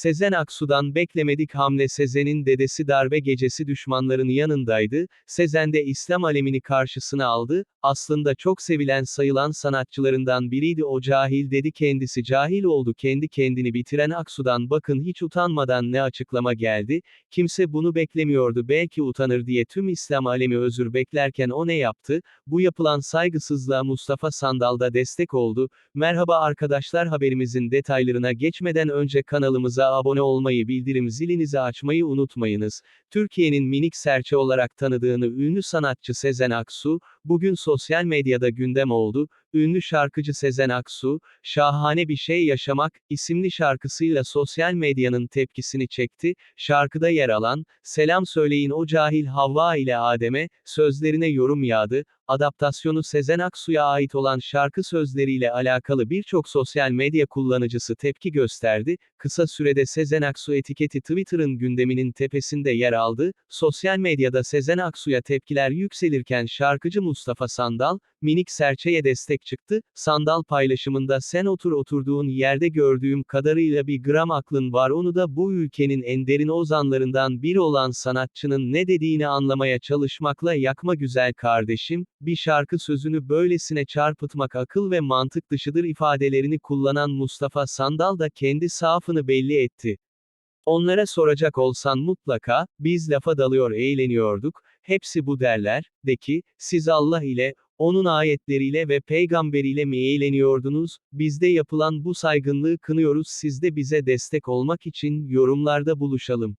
Sezen Aksu'dan beklemedik hamle Sezen'in dedesi darbe gecesi düşmanların yanındaydı, Sezen de İslam alemini karşısına aldı, aslında çok sevilen sayılan sanatçılarından biriydi. O cahil dedi kendisi cahil oldu. Kendi kendini bitiren Aksu'dan bakın hiç utanmadan ne açıklama geldi, kimse bunu beklemiyordu. Belki utanır diye tüm İslam alemi özür beklerken o ne yaptı, bu yapılan saygısızlığa Mustafa Sandal da destek oldu, merhaba arkadaşlar haberimizin detaylarına geçmeden önce kanalımıza abone olmayı bildirim zilinizi açmayı unutmayınız. Türkiye'nin minik serçe olarak tanıdığını ünlü sanatçı Sezen Aksu, bugün sosyal medyada gündem oldu. Ünlü şarkıcı Sezen Aksu, Şahane Bir Şey Yaşamak isimli şarkısıyla sosyal medyanın tepkisini çekti. Şarkıda yer alan, Selam Söyleyin O Cahil Havva ile Adem'e, sözlerine yorum yağdı. Adaptasyonu Sezen Aksu'ya ait olan şarkı sözleriyle alakalı birçok sosyal medya kullanıcısı tepki gösterdi. Kısa sürede Sezen Aksu etiketi Twitter'ın gündeminin tepesinde yer aldı. Sosyal medyada Sezen Aksu'ya tepkiler yükselirken şarkıcı Mustafa Sandal, minik serçeye destek çıktı. Sandal paylaşımında sen otur oturduğun yerde gördüğüm kadarıyla bir gram aklın var onu da bu ülkenin en derin ozanlarından biri olan sanatçının ne dediğini anlamaya çalışmakla yakma güzel kardeşim, bir şarkı sözünü böylesine çarpıtmak akıl ve mantık dışıdır ifadelerini kullanan Mustafa Sandal da kendi safını belli etti. Onlara soracak olsan mutlaka, biz lafa dalıyor eğleniyorduk, hepsi bu derler, de ki, siz Allah ile, onun ayetleriyle ve peygamberiyle mi eğleniyordunuz, bizde yapılan bu saygınlığı kınıyoruz siz de bize destek olmak için yorumlarda buluşalım.